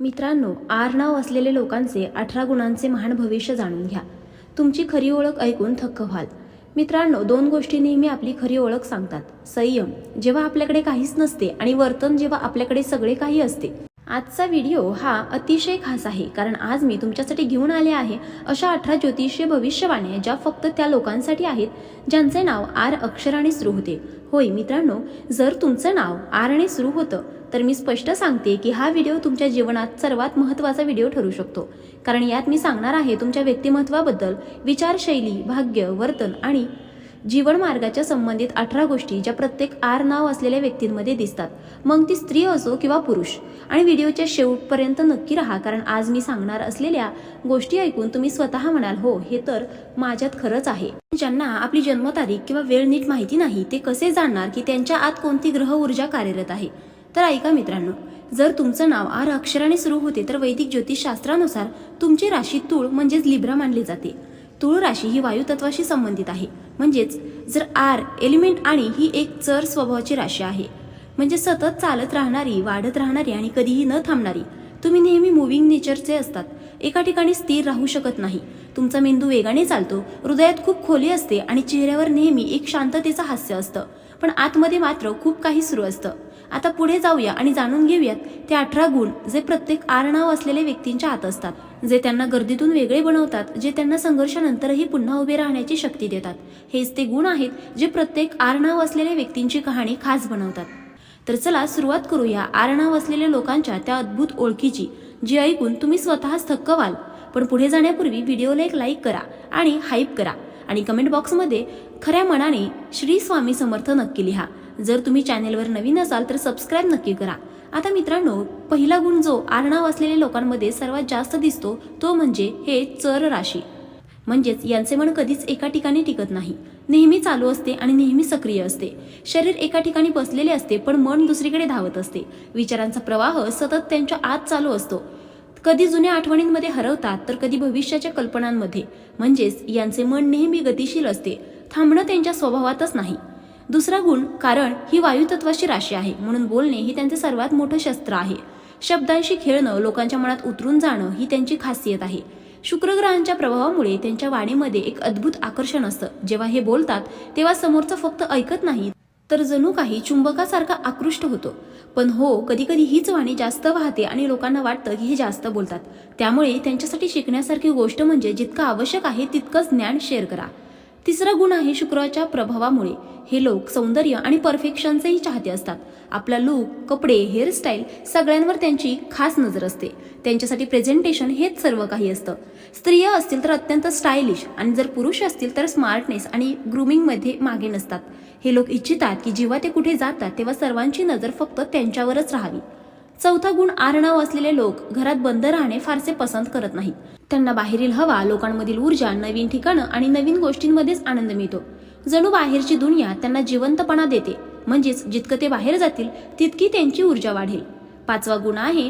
मित्रांनो आर नाव असलेले लोकांचे अठरा गुणांचे महान भविष्य जाणून घ्या. तुमची खरी ओळख ऐकून थक्क व्हाल. मित्रांनो दोन गोष्टी नेहमी आपली खरी ओळख सांगतात. संयम जेव्हा आपल्याकडे काहीच नसते आणि वर्तन जेव्हा आपल्याकडे सगळे काही असते. आजचा व्हिडिओ हा अतिशय खास आहे कारण आज मी तुमच्यासाठी घेऊन आले आहे अशा अठरा ज्योतिषीय भविष्यवाण्या ज्या फक्त त्या लोकांसाठी आहेत ज्यांचे नाव आर अक्षराने सुरू होते. होय मित्रांनो जर तुमचं नाव आरने सुरू होतं तर मी स्पष्ट सांगते की हा व्हिडिओ तुमच्या जीवनात सर्वात महत्त्वाचा व्हिडिओ ठरू शकतो. कारण यात मी सांगणार आहे तुमच्या व्यक्तिमत्वाबद्दल विचारशैली भाग्य वर्तन आणि जीवन मार्गाच्या संबंधित अठरा गोष्टी ज्या प्रत्येक आर नाव असलेल्या व्यक्तींमध्ये दिसतात. मग ती स्त्री असो किंवा पुरुष. आणि व्हिडिओच्या शेवटपर्यंत नक्की राहा कारण आज मी सांगणार असलेल्या गोष्टी ऐकून तुम्ही स्वतः म्हणाल हो हे तर माझ्यात खरंच आहे. ज्यांना आपली जन्मतारीख किंवा वेळ नीट माहिती नाही ते कसे जाणणार की त्यांच्या आत कोणती ग्रह ऊर्जा कार्यरत आहे? तर ऐका मित्रांनो जर तुमचं नाव आर अक्षराने सुरू होते तर वैदिक ज्योतिषशास्त्रानुसार तुमची राशी तूळ म्हणजेच लिब्रा मानली जाते. तूळ राशी ही वायुतत्वाशी संबंधित आहे. म्हणजेच जर आर एलिमेंट आणि ही एक चर स्वभावाची राशी आहे म्हणजे सतत चालत राहणारी वाढत राहणारी आणि कधीही न थांबणारी तुम्ही नेहमी मुव्हिंग नेचरचे असतात. एका ठिकाणी स्थिर राहू शकत नाही. तुमचा मेंदू वेगाने चालतो हृदयात खूप खोली असते आणि चेहऱ्यावर नेहमी एक शांततेचं हास्य असतं. पण आतमध्ये मात्र खूप काही सुरू असतं. आता पुढे जाऊया आणि जाणून घेऊयात ते अठरा गुण जे प्रत्येक आरणाव असलेल्या व्यक्तींच्या आत असतात जे त्यांना गर्दीतून वेगळे बनवतात जे त्यांना संघर्षानंतरही पुन्हा उभे राहण्याची शक्ती देतात. हेच ते गुण आहेत जे प्रत्येक आरणाव असलेल्या व्यक्तींची कहाणी खास बनवतात. तर चला सुरुवात करूया आरणाव असलेल्या लोकांच्या त्या अद्भुत ओळखीची जी ऐकून तुम्ही स्वतःच थक्क व्हाल. पण पुढे जाण्यापूर्वी व्हिडिओला एक लाईक करा आणि हाईप करा आणि कमेंट बॉक्समध्ये खऱ्या मनाने श्री स्वामी समर्थ नक्की लिहा. जर तुम्ही चॅनेलवर नवीन असाल तर सबस्क्राईब नक्की करा. आता मित्रांनो पहिला गुण जो आरणाव असलेल्या लोकांमध्ये सर्वात जास्त दिसतो तो म्हणजे हे चर राशी. म्हणजेच यांचे मन कधीच एका ठिकाणी टिकत नाही. नेहमी चालू असते आणि नेहमी सक्रिय असते. शरीर एका ठिकाणी बसलेले असते पण मन दुसरीकडे धावत असते. विचारांचा प्रवाह सतत त्यांच्या आत चालू असतो. कधी जुन्या आठवणींमध्ये हरवतात तर कधी भविष्याच्या कल्पनांमध्ये. म्हणजेच यांचे मन नेहमी गतिशील असते. थांबणं त्यांच्या स्वभावातच नाही. दुसरा गुण कारण ही वायुतत्वाची राशी आहे. म्हणून बोलणे ही त्यांचे सर्वात मोठं शस्त्र आहे. शब्दांशी खेळणं लोकांच्या मनात उतरून जाणं ही त्यांची खासियत आहे. शुक्रग्रहांच्या प्रभावामुळे त्यांच्या वाणीमध्ये एक अद्भुत आकर्षण असतं. जेव्हा हे बोलतात तेव्हा समोरचं फक्त ऐकत नाही. तर जणू काही चुंबकासारखा आकृष्ट होतो. पण हो कधी कधी हीच वाणी जास्त वाहते आणि लोकांना वाटतं की हे जास्त बोलतात. त्यामुळे त्यांच्यासाठी शिकण्यासारखी गोष्ट म्हणजे जितकं आवश्यक आहे तितकंच ज्ञान शेअर करा. तिसरा गुण आहे शुक्राच्या प्रभावामुळे. हे लोक सौंदर्य आणि परफेक्शनचेही चाहते असतात. आपला लूक कपडे हेअरस्टाईल सगळ्यांवर त्यांची खास नजर असते. त्यांच्यासाठी प्रेझेंटेशन हेच सर्व काही असतं. स्त्रिया असतील तर अत्यंत स्टायलिश आणि जर पुरुष असतील तर स्मार्टनेस आणि ग्रुमिंगमध्ये मागे नसतात. हे लोक इच्छितात की जेव्हा ते कुठे जातात तेव्हा सर्वांची नजर फक्त त्यांच्यावरच राहावी. चौथा गुण आरणाव असलेले लोक घरात बंद राहणे फारसे पसंत करत नाहीत. त्यांना बाहेरील हवा लोकांमधील ऊर्जा नवीन ठिकाणं आणि नवीन गोष्टींमध्येच आनंद मिळतो. जणू बाहेरची दुनिया त्यांना जिवंतपणा देते. म्हणजेच जितकं ते बाहेर जातील तितकी त्यांची ऊर्जा वाढेल. पाचवा गुण आहे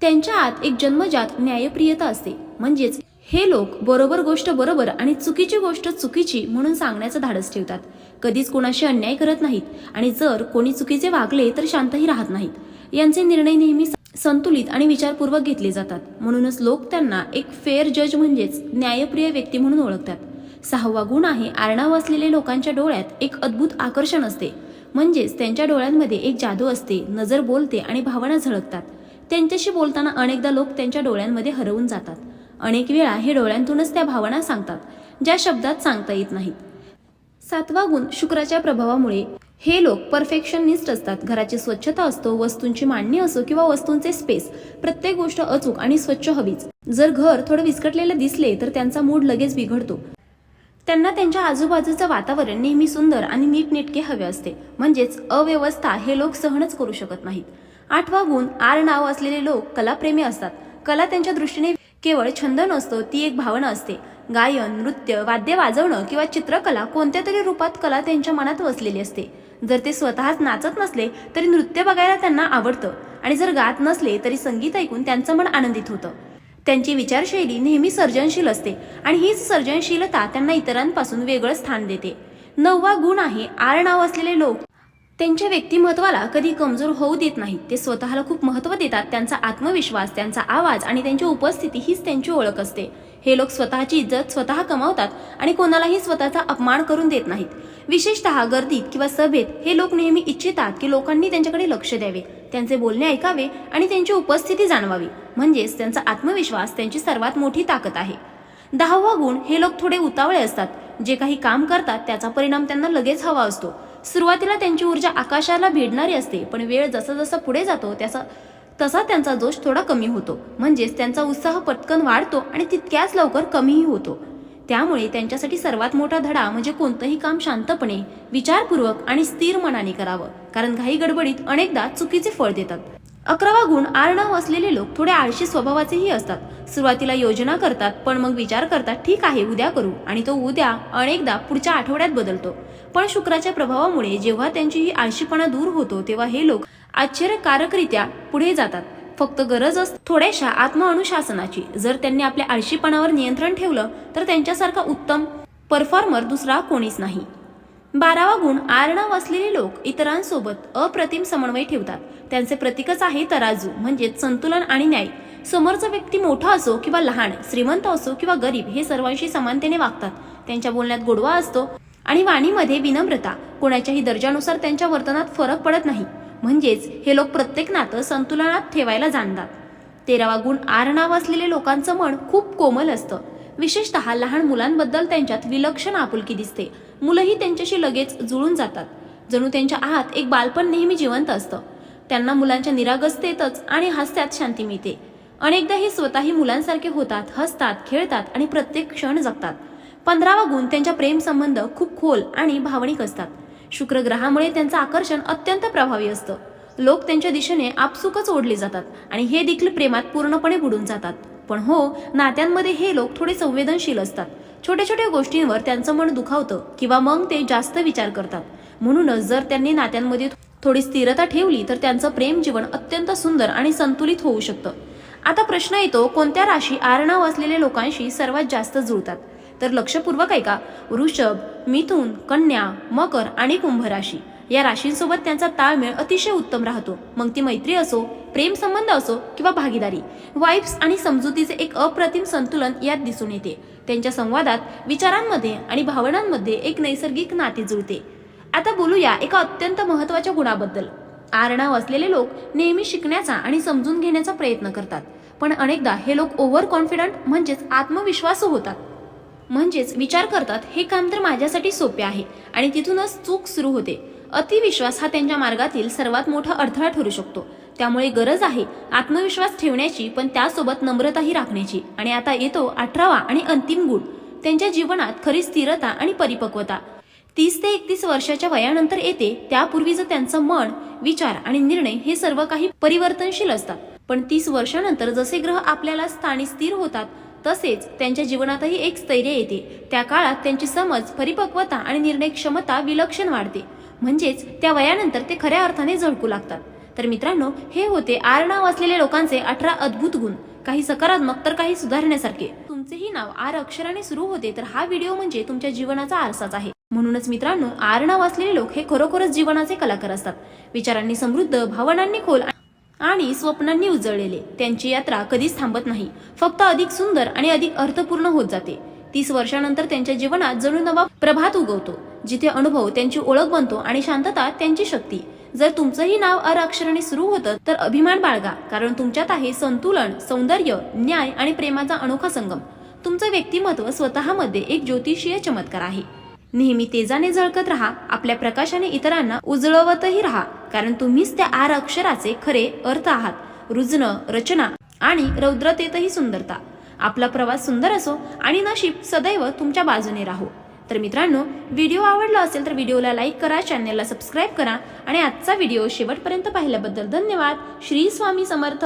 त्यांच्या आत एक जन्मजात न्यायप्रियता असते. म्हणजेच हे लोक बरोबर गोष्ट बरोबर आणि चुकीची गोष्ट चुकीची म्हणून सांगण्याचं धाडस ठेवतात. कधीच कोणाशी अन्याय करत नाहीत आणि जर कोणी चुकीचे वागले तर शांतही राहत नाहीत. यांचे निर्णय नेहमी संतुलित आणि विचारपूर्वक घेतले जातात. म्हणूनच लोक त्यांना एक फेअर जज म्हणजेच न्यायप्रिय व्यक्ती म्हणून ओळखतात. सहावा गुण आहे आरणाव असलेले लोकांच्या डोळ्यात एक अद्भुत आकर्षण असते. म्हणजेच त्यांच्या डोळ्यांमध्ये एक जादू असते नजर बोलते आणि भावना झळकतात. त्यांच्याशी बोलताना अनेकदा लोक त्यांच्या डोळ्यांमध्ये हरवून जातात. अनेक वेळा हे डोळ्यांतूनच त्या भावना सांगतात ज्या शब्दात सांगता येत नाहीत. सातवा गुण शुक्राच्या प्रभावामुळे हे लोक परफेक्शनिस्ट असतात. घराची स्वच्छता असतो वस्तूंची मांडणी असो किंवा वस्तूंचे स्पेस प्रत्येक गोष्ट अचूक आणि स्वच्छ हवीच. जर घर थोडं विस्कटलेलं दिसले तर त्यांचा मूड लगेच बिघडतो. त्यांना त्यांच्या आजूबाजूचं वातावरण नेहमी सुंदर आणि नीटनेटके हवे असते. म्हणजेच अव्यवस्था हे लोक सहनच करू शकत नाहीत. आठवा गुण आर नाव असलेले लोक कलाप्रेमी असतात. कला त्यांच्या दृष्टीने केवळ छंद नसतो ती एक भावना असते. गायन नृत्य वाद्य वाजवणं किंवा चित्रकला कोणत्या तरी रूपात कला त्यांच्या मनात वसलेली असते. जर ते स्वतःच नाचत नसले तरी नृत्य बघायला त्यांना आवडतं. आणि जर गात नसले तरी संगीत ऐकून त्यांचं मन आनंदित होतं. त्यांची विचारशैली नेहमी सर्जनशील असते आणि हीच सर्जनशीलता त्यांना इतरांपासून वेगळं स्थान देते. नववा गुण आहे आर नाव असलेले लोक त्यांच्या व्यक्तिमत्वाला कधी कमजोर होऊ देत नाहीत. ते स्वतःला खूप महत्त्व देतात. त्यांचा आत्मविश्वास त्यांचा आवाज आणि त्यांची उपस्थिती हीच त्यांची ओळख असते. हे लोक स्वतःची इज्जत स्वतः कमावतात आणि कोणालाही स्वतःचा अपमान करून देत नाहीत. विशेषतः गर्दीत किंवा सभेत हे लोक नेहमी इच्छितात की लोकांनी त्यांच्याकडे लक्ष द्यावे त्यांचे बोलणे ऐकावे आणि त्यांची उपस्थिती जाणवावी. म्हणजेच त्यांचा आत्मविश्वास त्यांची सर्वात मोठी ताकद आहे. दहावा गुण हे लोक थोडे उतावळे असतात. जे काही काम करतात त्याचा परिणाम त्यांना लगेच हवा असतो. सुरुवातीला त्यांची ऊर्जा आकाशाला भिडणारी असते पण वेळ जसा जसा पुढे जातो त्याचा तसा त्यांचा जोश थोडा कमी होतो. म्हणजेच त्यांचा उत्साह पटकन वाढतो आणि तितक्याच लवकर कमीही होतो. त्यामुळे त्यांच्यासाठी सर्वात मोठा धडा म्हणजे कोणतंही काम शांतपणे विचारपूर्वक आणि स्थिर मनाने करावं. कारण घाई गडबडीत अनेकदा चुकीचे फळ देतात. अकरावा गुण आडनाव असलेले लोक थोडे आळशी स्वभावाचेही असतात. सुरुवातीला योजना करतात पण मग विचार करतात ठीक आहे उद्या करू. आणि तो उद्या अनेकदा पुढच्या आठवड्यात बदलतो. पण शुक्राच्या प्रभावामुळे जेव्हा त्यांची ही आळशीपणा दूर होतो तेव्हा हे लोक आश्चर्यकारकरित्या पुढे जातात. फक्त गरज असते थोड्याशा आत्मअनुशासनाची. जर त्यांनी आपल्या आळशीपणावर नियंत्रण ठेवलं तर त्यांच्यासारखा उत्तम परफॉर्मर दुसरा कोणीच नाही. बारावा गुण आरणाव असलेले लोक इतरांसोबत अप्रतिम समन्वय ठेवतात. त्यांचे प्रतीकच आहे तराजू म्हणजेच संतुलन आणि न्याय. समोरचा व्यक्ती मोठा असो किंवा लहान श्रीमंत असो किंवा गरीब हे सर्वांशी समानतेने वागतात. त्यांच्या बोलण्यात गोडवा असतो. आणि वाणीमध्ये विनम्रता. कोणाच्याही दर्जानुसार त्यांच्या वर्तनात फरक पडत नाही. म्हणजेच हे लोक प्रत्येक नातं संतुलनात ठेवायला जाणतात. तेरावा गुण आरणाव असलेले लोकांचं मन खूप कोमल असतं. विशेषतः लहान मुलांबद्दल त्यांच्यात विलक्षण आपुलकी दिसते. मुलंही त्यांच्याशी लगेच जुळून जातात. जणू त्यांच्या आहात एक बालपण नेहमी जिवंत असतं. त्यांना मुलांच्या निरागसतेतच आणि हास्यात शांती मिळते. अनेकदा हे स्वतःही मुलांसारखे होतात हसतात खेळतात आणि प्रत्येक क्षण जगतात. पंधरावा गुण त्यांच्या प्रेमसंबंध खूप खोल आणि भावनिक असतात. शुक्र ग्रहामुळे त्यांचं आकर्षण अत्यंत प्रभावी असतं. लोक त्यांच्या दिशेने आपसुकच ओढले जातात आणि हे देखील प्रेमात पूर्णपणे बुडून जातात. पण हो नात्यांमध्ये हे लोक थोडे संवेदनशील असतात. छोट्या छोट्या गोष्टींवर त्यांचं मन दुखावतं किंवा मग ते जास्त विचार करतात. म्हणूनच जर त्यांनी नात्यांमध्ये थोडी स्थिरता ठेवली तर त्यांचं प्रेम जीवन अत्यंत सुंदर आणि संतुलित होऊ शकतं. आता प्रश्न येतो कोणत्या राशी आरणाव असलेल्या लोकांशी सर्वात जास्त जुळतात? तर लक्षपूर्वक ऐका. वृषभ मिथुन कन्या मकर आणि कुंभ राशी या राशींसोबत त्यांचा ताळमेळ अतिशय उत्तम राहतो. मग ती मैत्री असो प्रेम संबंध असो किंवा भागीदारी वाईब्स आणि समजुतीचे एक अप्रतिम संतुलन यात दिसून येते. त्यांच्या संवादात विचारांमध्ये आणि भावनांमध्ये एक नैसर्गिक नाते जुळते. आता बोलूया एका अत्यंत महत्त्वाच्या गुणाबद्दल. आरणाव असलेले लोक नेहमी शिकण्याचा आणि समजून घेण्याचा प्रयत्न करतात. पण अनेकदा हे लोक ओव्हर कॉन्फिडंट म्हणजेच आत्मविश्वास होतात. म्हणजेच विचार करतात हे काम तर माझ्यासाठी सोपे आहे. आणि तिथूनच चूक सुरू होते. अतिविश्वास हा त्यांच्या मार्गातील सर्वात मोठा अडथळा ठरू शकतो. त्यामुळे गरज आहे आत्मविश्वास ठेवण्याची पण त्यासोबत नम्रताही राखण्याची. आणि आता येतो अठरावा आणि अंतिम गुण. त्यांच्या जीवनात खरी स्थिरता आणि परिपक्वता. तीस ते एकतीस वर्षाच्या वयानंतर येते त्यापूर्वीचं त्यांचं मन विचार आणि निर्णय हे सर्व काही परिवर्तनशील असतात. पण तीस वर्षानंतर जसे ग्रह आपल्याला स्थानी स्थिर होतात तसेच त्यांच्या जीवनातही एक स्थैर्य येते. त्या काळात त्यांची समज परिपक्वता आणि निर्णय क्षमता विलक्षण वाढते. म्हणजेच त्या वयानंतर ते खऱ्या अर्थाने झळकू लागतात. तर मित्रांनो हे होते आरणाव असलेल्या लोकांचे अठरा अद्भुत गुण. काही सकारात्मक तर काही सुधारण्यासारखे. तुमचेही नाव आर अक्षराने सुरू होते तर हा व्हिडिओ म्हणजे तुमच्या जीवनाचा आरसाच आहे. म्हणूनच मित्रांनो आरणाव असलेले लोक हे खरोखरच जीवनाचे कलाकार असतात. विचारांनी समृद्ध भावनांनी खोल आणि स्वप्नांनी उजळलेले. त्यांची यात्रा कधीच थांबत नाही. फक्त अधिक सुंदर आणि अधिक अर्थपूर्ण होत जाते. तीस वर्षानंतर त्यांच्या जीवनात जणू नवा प्रभात उगवतो जिथे अनुभव त्यांची ओळख बनतो आणि शांतता त्यांची शक्ती. जर तुमचंही नाव अर अक्षराने सुरू होतं तर अभिमान बाळगा कारण तुमच्यात आहे संतुलन सौंदर्य न्याय आणि प्रेमाचा अनोखा संगम. तुमचं व्यक्तिमत्व स्वतःमध्ये एक ज्योतिषीय चमत्कार आहे. नेहमी तेजाने झळकत राहा आपल्या प्रकाशाने इतरांना उजळवतही राहा कारण तुम्हीच त्या आर अक्षराचे खरे अर्थ आहात. रुजणं रचना आणि रौद्रतेतही सुंदरता. आपला प्रवास सुंदर असो आणि नशीब सदैव तुमच्या बाजूने राहो. तर मित्रांनो व्हिडिओ आवडला असेल तर व्हिडिओला लाईक करा चॅनलला सबस्क्राईब करा आणि आजचा व्हिडिओ शेवटपर्यंत पाहिल्याबद्दल धन्यवाद. श्री स्वामी समर्थ.